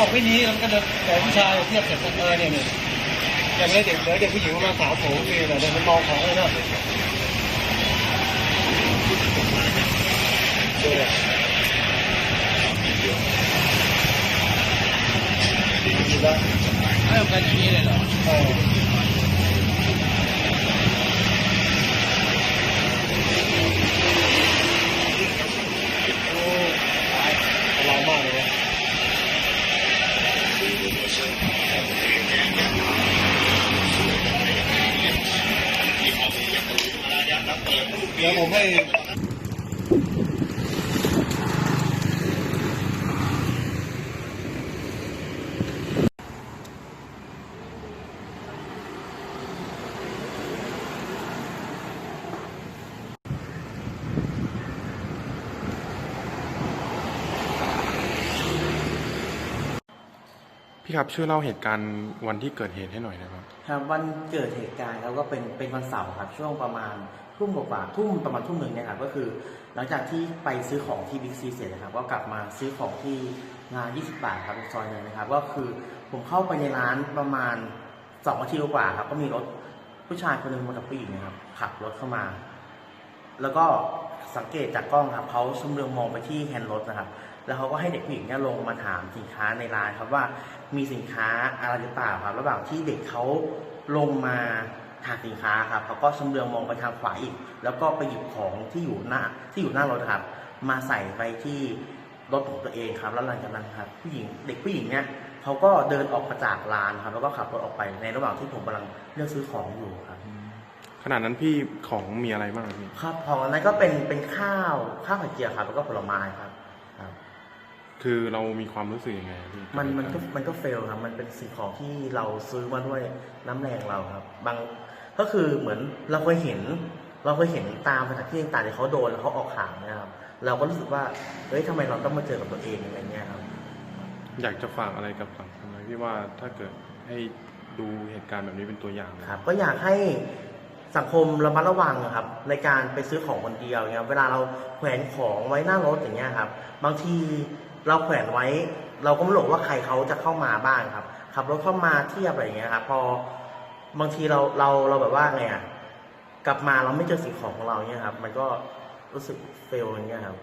บอกไม่มีมันก็เดินแต่ผู้ชายเทียบเสร็จกันเออเนี่ยเนี่ยอย่างนี้เด็กเหลือเด็กผู้หญิงมาสาวโผล่ฟรีเลยเดี๋ยวมันมองของเลยนะดูเลยดีแล้วไม่เอากันอย่างนี้เลยเหรอ เดี๋ พี่ครับช่วยเล่าเหตุการณ์วันที่เกิดเหตุให้หน่อยนะครับ ครับวันเกิดเหตุการณ์ครับก็เป็นเป็นวันเสาร์ครับช่วงประมาณทุ่มกว่าทุ่มประมาณทุ่มหนึ่งเนี่ยครับก็คือ หลังจากที่ไปซื้อของที่บิ๊กซีเสร็จนะครับก็กลับมาซื้อของที่งาน 20 บาทครับซอยหนึงนะครับ ก็คือผมเข้าไปในร้านประมาณ2นาทีกว่าครับก็มีรถผู้ชายคนหนึ่งมากับผู้หญิงนะครับขับรถเข้ามา แล้วก็ สังเกตจากกล้องครับเขาชำเลืองมองไปที่แฮนด์รถนะครับ แล้วเขาก็ให้เด็กผู้หญิงเนี่ยลงมาถามสินค้าในร้านครับว่ามีสินค้าอะไรหรือเปล่าครับ ระหว่างที่เด็กเขาลงมาถามสินค้าครับเขาก็ชำเลืองมองไปทางขวาอีก แล้วก็ไปหยิบของที่อยู่หน้าที่อยู่หน้ารถครับ มาใส่ไปที่รถของตัวเองครับ แล้วหลังจากนั้นครับผู้หญิงเด็กผู้หญิงเนี่ยเขาก็เดินออกมาจากร้านครับ แล้วก็ขับรถออกไปในระหว่างที่ผมกำลังเลือกซื้อของอยู่ครับ ขณะนั้นพี่ของมีอะไรบ้างครับพี่ครับของอันนั้นก็เป็นเป็นข้าวข้าวไข่เจียวครับแล้วก็ผลไม้ครับครับ คือเรามีความรู้สึกยังไงพี่มันมันก็มันก็เฟลครับ มันเป็นสิ่งของที่เราซื้อมาด้วยน้ำแรงเราครับ บางก็คือเหมือนเราเคยเห็น เราเคยเห็นตามสถานที่ต่างๆที่เขาโดนแล้วเขาออกข่าวเนะครับ เราก็รู้สึกว่าเฮ้ยทำไมเราต้องมาเจอกับตัวเองอะไรเงี้ยครับ อยากจะฝากอะไรกับสังคมไหมพี่ว่าถ้าเกิดให้ดูเหตุการณ์แบบนี้เป็นตัวอย่างนะครับก็อยากให้ สังคมระมัดระวังนะครับ ในการไปซื้อของคนเดียวเนี่ยเวลาเราแขวนของไว้หน้ารถอย่างเงี้ยครับ บางทีเราแขวนไว้ เราก็ไม่รู้ว่าใครเขาจะเข้ามาบ้างครับขับรถเข้ามาเทียบอะไรอย่างเงี้ยครับพอบางทีเราเราเราแบบว่าไงอะกลับมาเราไม่เจอสิ่งของของเราเนี่ยครับ มันก็รู้สึกเฟลอย่างเงี้ยครับ